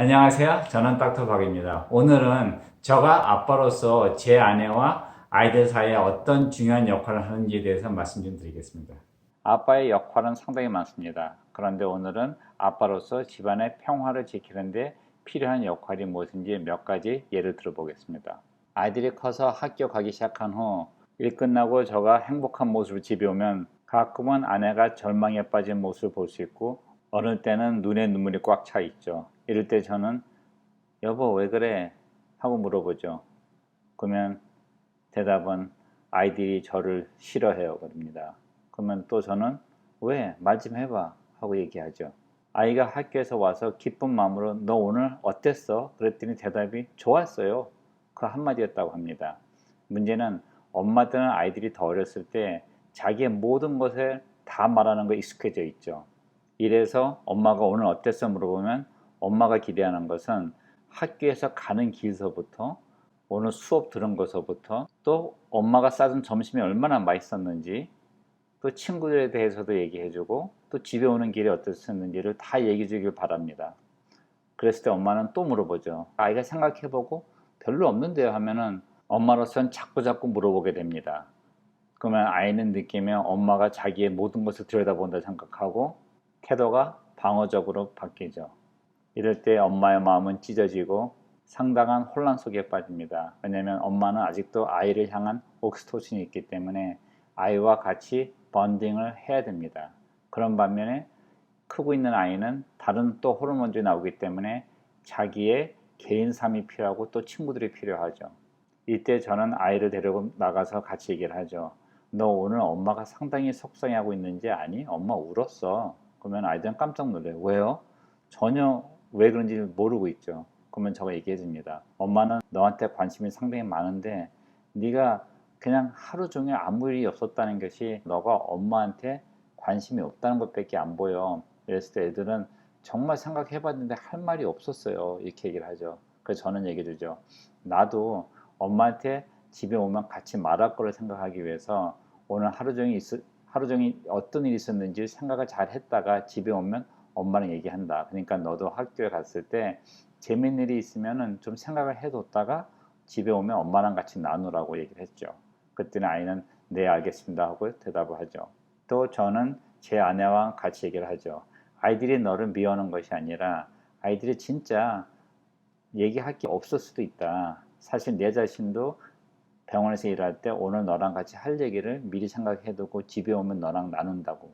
안녕하세요. 저는 닥터 박입니다. 오늘은 저가 아빠로서 제 아내와 아이들 사이에 어떤 중요한 역할을 하는지에 대해서 말씀 좀 드리겠습니다. 아빠의 역할은 상당히 많습니다. 그런데 오늘은 아빠로서 집안의 평화를 지키는데 필요한 역할이 무엇인지 몇 가지 예를 들어보겠습니다. 아이들이 커서 학교 가기 시작한 후 일 끝나고 저가 행복한 모습을 집에 오면 가끔은 아내가 절망에 빠진 모습을 볼 수 있고 어느 때는 눈에 눈물이 꽉 차 있죠. 이럴 때 저는 여보 왜 그래? 하고 물어보죠. 그러면 대답은 아이들이 저를 싫어해요. 그럽니다. 그러면 또 저는 왜? 말 좀 해봐. 하고 얘기하죠. 아이가 학교에서 와서 기쁜 마음으로 너 오늘 어땠어? 그랬더니 대답이 좋았어요. 그 한마디였다고 합니다. 문제는 엄마들은 아이들이 더 어렸을 때 자기의 모든 것을 다 말하는 거 익숙해져 있죠. 이래서 엄마가 오늘 어땠어 물어보면 엄마가 기대하는 것은 학교에서 가는 길서부터 오늘 수업 들은 것서부터 또 엄마가 싸준 점심이 얼마나 맛있었는지 또 친구들에 대해서도 얘기해주고 또 집에 오는 길이 어땠었는지를 다 얘기해 주길 바랍니다. 그랬을 때 엄마는 또 물어보죠. 아이가 생각해보고 별로 없는데요 하면은 엄마로서는 자꾸 자꾸 물어보게 됩니다. 그러면 아이는 느끼면 엄마가 자기의 모든 것을 들여다본다 생각하고 태도가 방어적으로 바뀌죠. 이럴 때 엄마의 마음은 찢어지고 상당한 혼란 속에 빠집니다. 왜냐하면 엄마는 아직도 아이를 향한 옥스토신이 있기 때문에 아이와 같이 번딩을 해야 됩니다. 그런 반면에 크고 있는 아이는 다른 또 호르몬들이 나오기 때문에 자기의 개인삼이 필요하고 또 친구들이 필요하죠. 이때 저는 아이를 데리고 나가서 같이 얘기를 하죠. 너 오늘 엄마가 상당히 속상해하고 있는지 아니? 엄마 울었어. 그러면 아이들은 깜짝 놀래요. 왜요? 전혀 왜 그런지 모르고 있죠. 그러면 저가 얘기해 줍니다. 엄마는 너한테 관심이 상당히 많은데 네가 그냥 하루 종일 아무 일이 없었다는 것이 너가 엄마한테 관심이 없다는 것밖에 안 보여. 이랬을 때 애들은 정말 생각해 봤는데 할 말이 없었어요. 이렇게 얘기를 하죠. 그래서 저는 얘기해 주죠. 나도 엄마한테 집에 오면 같이 말할 거를 생각하기 위해서 오늘 하루 종일 있, 하루 종일 어떤 일이 있었는지 생각을 잘 했다가 집에 오면 엄마랑 얘기한다. 그러니까 너도 학교에 갔을 때 재밌는 일이 있으면은 좀 생각을 해뒀다가 집에 오면 엄마랑 같이 나누라고 얘기를 했죠. 그때는 아이는 네 알겠습니다 하고 대답을 하죠. 또 저는 제 아내와 같이 얘기를 하죠. 아이들이 너를 미워하는 것이 아니라 아이들이 진짜 얘기할 게 없을 수도 있다. 사실 내 자신도 병원에서 일할 때 오늘 너랑 같이 할 얘기를 미리 생각해두고 집에 오면 너랑 나눈다고.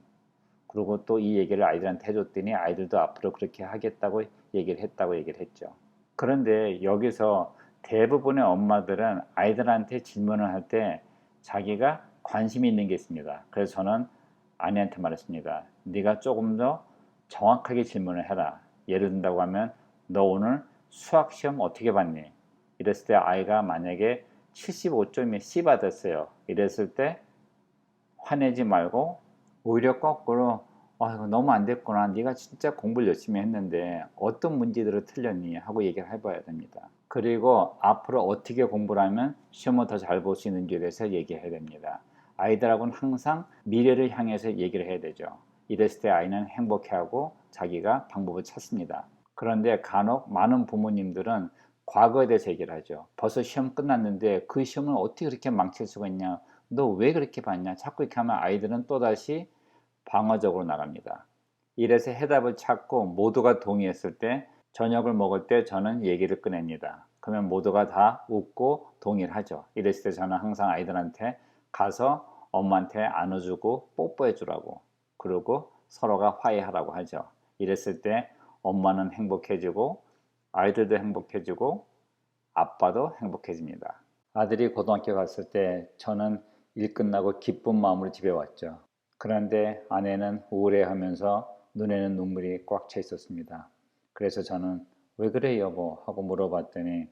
그리고 또 이 얘기를 아이들한테 해줬더니 아이들도 앞으로 그렇게 하겠다고 얘기를 했다고 얘기를 했죠. 그런데 여기서 대부분의 엄마들은 아이들한테 질문을 할 때 자기가 관심이 있는 게 있습니다. 그래서 저는 아내한테 말했습니다. 네가 조금 더 정확하게 질문을 해라. 예를 든다고 하면 너 오늘 수학 시험 어떻게 봤니? 이랬을 때 아이가 만약에 75점이 C 받았어요. 이랬을 때 화내지 말고 오히려 거꾸로 아 이거 너무 안 됐구나. 네가 진짜 공부를 열심히 했는데 어떤 문제들을 틀렸니? 하고 얘기를 해봐야 됩니다. 그리고 앞으로 어떻게 공부를 하면 시험을 더 잘 볼 수 있는지에 대해서 얘기해야 됩니다. 아이들하고는 항상 미래를 향해서 얘기를 해야 되죠. 이랬을 때 아이는 행복해하고 자기가 방법을 찾습니다. 그런데 간혹 많은 부모님들은 과거에 대해서 얘기를 하죠. 벌써 시험 끝났는데 그 시험을 어떻게 그렇게 망칠 수가 있냐? 너 왜 그렇게 봤냐? 자꾸 이렇게 하면 아이들은 또다시 방어적으로 나갑니다. 이래서 해답을 찾고 모두가 동의했을 때 저녁을 먹을 때 저는 얘기를 꺼냅니다. 그러면 모두가 다 웃고 동의를 하죠. 이랬을 때 저는 항상 아이들한테 가서 엄마한테 안아주고 뽀뽀해 주라고 그리고 서로가 화해하라고 하죠. 이랬을 때 엄마는 행복해지고 아이들도 행복해지고 아빠도 행복해집니다. 아들이 고등학교 갔을 때 저는 일 끝나고 기쁜 마음으로 집에 왔죠. 그런데 아내는 우울해하면서 눈에는 눈물이 꽉 차 있었습니다. 그래서 저는 왜 그래 여보 하고 물어봤더니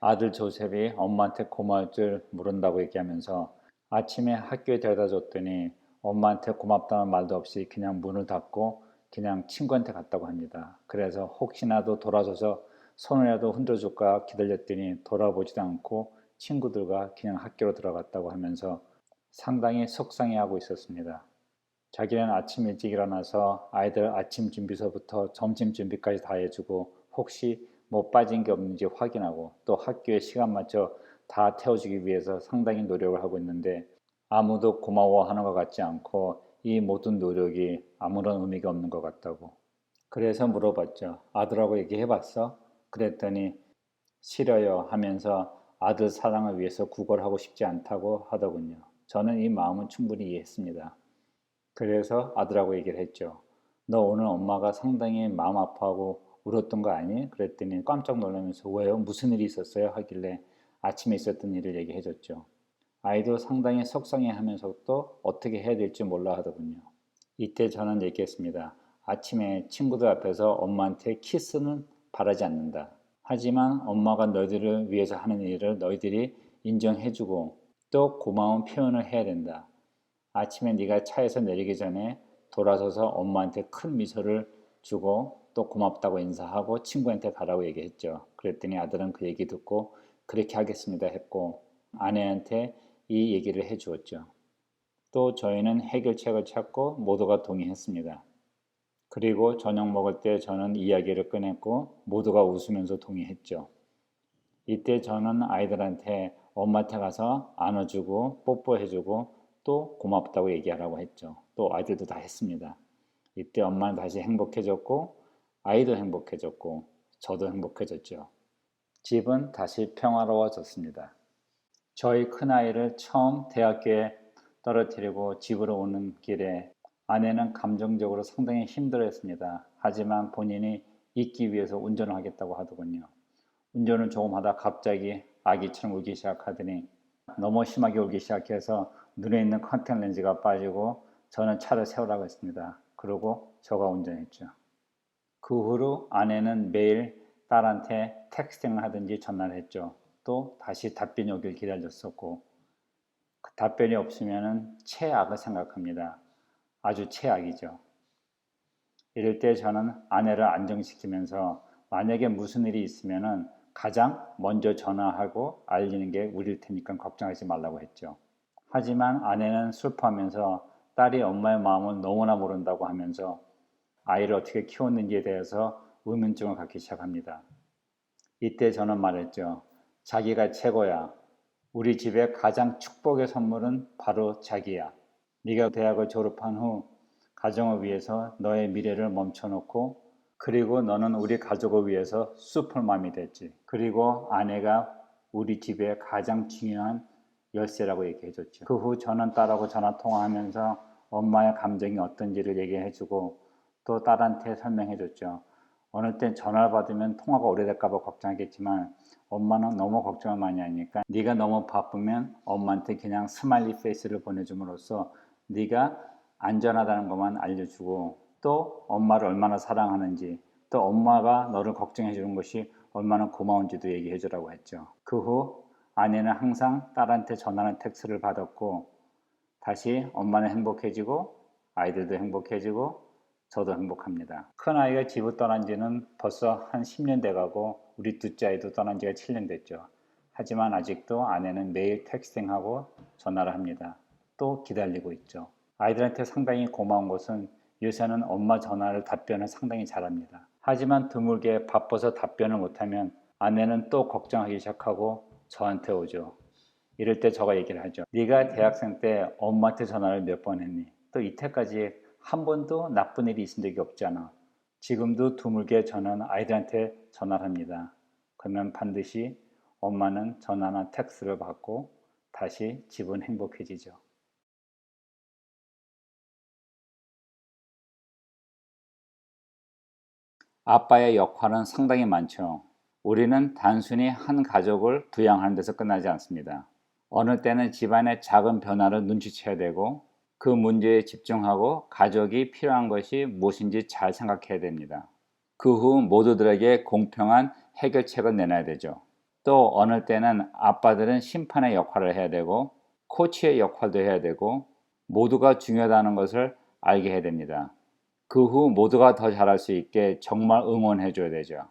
아들 조셉이 엄마한테 고마울 줄 모른다고 얘기하면서 아침에 학교에 데려다 줬더니 엄마한테 고맙다는 말도 없이 그냥 문을 닫고 그냥 친구한테 갔다고 합니다. 그래서 혹시나도 돌아서서 손이라도 흔들어 줄까 기다렸더니 돌아보지도 않고 친구들과 그냥 학교로 들어갔다고 하면서 상당히 속상해하고 있었습니다. 자기는 아침 일찍 일어나서 아이들 아침 준비서부터 점심 준비까지 다 해주고 혹시 못 빠진 게 없는지 확인하고 또 학교에 시간 맞춰 다 태워주기 위해서 상당히 노력을 하고 있는데 아무도 고마워하는 것 같지 않고 이 모든 노력이 아무런 의미가 없는 것 같다고. 그래서 물어봤죠. 아들하고 얘기해봤어? 그랬더니 싫어요 하면서 아들 사랑을 위해서 구걸하고 싶지 않다고 하더군요. 저는 이 마음은 충분히 이해했습니다. 그래서 아들하고 얘기를 했죠. 너 오늘 엄마가 상당히 마음 아파하고 울었던 거 아니? 그랬더니 깜짝 놀라면서 왜요? 무슨 일이 있었어요? 하길래 아침에 있었던 일을 얘기해 줬죠. 아이도 상당히 속상해 하면서도 어떻게 해야 될지 몰라 하더군요. 이때 저는 얘기했습니다. 아침에 친구들 앞에서 엄마한테 키스는 바라지 않는다. 하지만 엄마가 너희들을 위해서 하는 일을 너희들이 인정해주고 또 고마운 표현을 해야 된다. 아침에 네가 차에서 내리기 전에 돌아서서 엄마한테 큰 미소를 주고 또 고맙다고 인사하고 친구한테 가라고 얘기했죠. 그랬더니 아들은 그 얘기 듣고 그렇게 하겠습니다 했고 아내한테 이 얘기를 해 주었죠. 또 저희는 해결책을 찾고 모두가 동의했습니다. 그리고 저녁 먹을 때 저는 이야기를 꺼냈고 모두가 웃으면서 동의했죠. 이때 저는 아이들한테 엄마한테 가서 안아주고 뽀뽀해주고 또 고맙다고 얘기하라고 했죠. 또 아이들도 다 했습니다. 이때 엄마는 다시 행복해졌고 아이도 행복해졌고 저도 행복해졌죠. 집은 다시 평화로워졌습니다. 저희 큰아이를 처음 대학교에 떨어뜨리고 집으로 오는 길에 아내는 감정적으로 상당히 힘들어했습니다. 하지만 본인이 있기 위해서 운전을 하겠다고 하더군요. 운전을 조금 하다 갑자기 아기처럼 울기 시작하더니 너무 심하게 울기 시작해서 눈에 있는 컨택 렌즈가 빠지고 저는 차를 세우라고 했습니다. 그리고 저가 운전했죠. 그 후로 아내는 매일 딸한테 텍스팅을 하든지 전화를 했죠. 또 다시 답변이 오길 기다렸었고 그 답변이 없으면 최악을 생각합니다. 아주 최악이죠. 이럴 때 저는 아내를 안정시키면서 만약에 무슨 일이 있으면 가장 먼저 전화하고 알리는 게 우리일 테니까 걱정하지 말라고 했죠. 하지만 아내는 슬퍼하면서 딸이 엄마의 마음을 너무나 모른다고 하면서 아이를 어떻게 키웠는지에 대해서 의문점을 갖기 시작합니다. 이때 저는 말했죠. 자기가 최고야. 우리 집의 가장 축복의 선물은 바로 자기야. 네가 대학을 졸업한 후 가정을 위해서 너의 미래를 멈춰놓고 그리고 너는 우리 가족을 위해서 슈퍼맘이 됐지. 그리고 아내가 우리 집의 가장 중요한 열쇠라고 얘기해 줬죠. 그 후 저는 딸하고 전화 통화하면서 엄마의 감정이 어떤지를 얘기해 주고 또 딸한테 설명해 줬죠. 어느 땐 전화를 받으면 통화가 오래될까 봐 걱정하겠지만 엄마는 너무 걱정을 많이 하니까 네가 너무 바쁘면 엄마한테 그냥 스마일리 페이스를 보내줌으로써 네가 안전하다는 것만 알려주고 또 엄마를 얼마나 사랑하는지 또 엄마가 너를 걱정해 주는 것이 얼마나 고마운지도 얘기해 주라고 했죠. 그 후 아내는 항상 딸한테 전하는 텍스를 받았고 다시 엄마는 행복해지고 아이들도 행복해지고 저도 행복합니다. 큰 아이가 집을 떠난 지는 벌써 한 10년 돼가고 우리 둘째 아이도 떠난 지가 7년 됐죠. 하지만 아직도 아내는 매일 텍스팅하고 전화를 합니다. 또 기다리고 있죠. 아이들한테 상당히 고마운 것은 요새는 엄마 전화를 답변을 상당히 잘합니다. 하지만 드물게 바빠서 답변을 못하면 아내는 또 걱정하기 시작하고 저한테 오죠. 이럴 때 저가 얘기를 하죠. 네가 대학생 때 엄마한테 전화를 몇 번 했니? 또 이때까지 한 번도 나쁜 일이 있은 적이 없잖아. 지금도 드물게 저는 아이들한테 전화를 합니다. 그러면 반드시 엄마는 전화나 텍스를 받고 다시 집은 행복해지죠. 아빠의 역할은 상당히 많죠. 우리는 단순히 한 가족을 부양하는 데서 끝나지 않습니다. 어느 때는 집안의 작은 변화를 눈치채야 되고 그 문제에 집중하고 가족이 필요한 것이 무엇인지 잘 생각해야 됩니다. 그 후 모두들에게 공평한 해결책을 내놔야 되죠. 또 어느 때는 아빠들은 심판의 역할을 해야 되고 코치의 역할도 해야 되고 모두가 중요하다는 것을 알게 해야 됩니다. 그 후 모두가 더 잘할 수 있게 정말 응원해 줘야 되죠.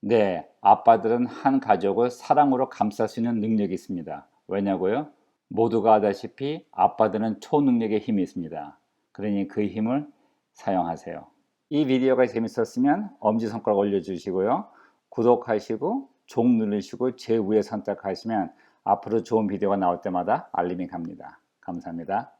네, 아빠들은 한 가족을 사랑으로 감쌀 수 있는 능력이 있습니다. 왜냐고요? 모두가 아다시피 아빠들은 초능력의 힘이 있습니다. 그러니 그 힘을 사용하세요. 이 비디오가 재밌었으면 엄지손가락 올려주시고요. 구독하시고 종 누르시고 제 위에 선택하시면 앞으로 좋은 비디오가 나올 때마다 알림이 갑니다. 감사합니다.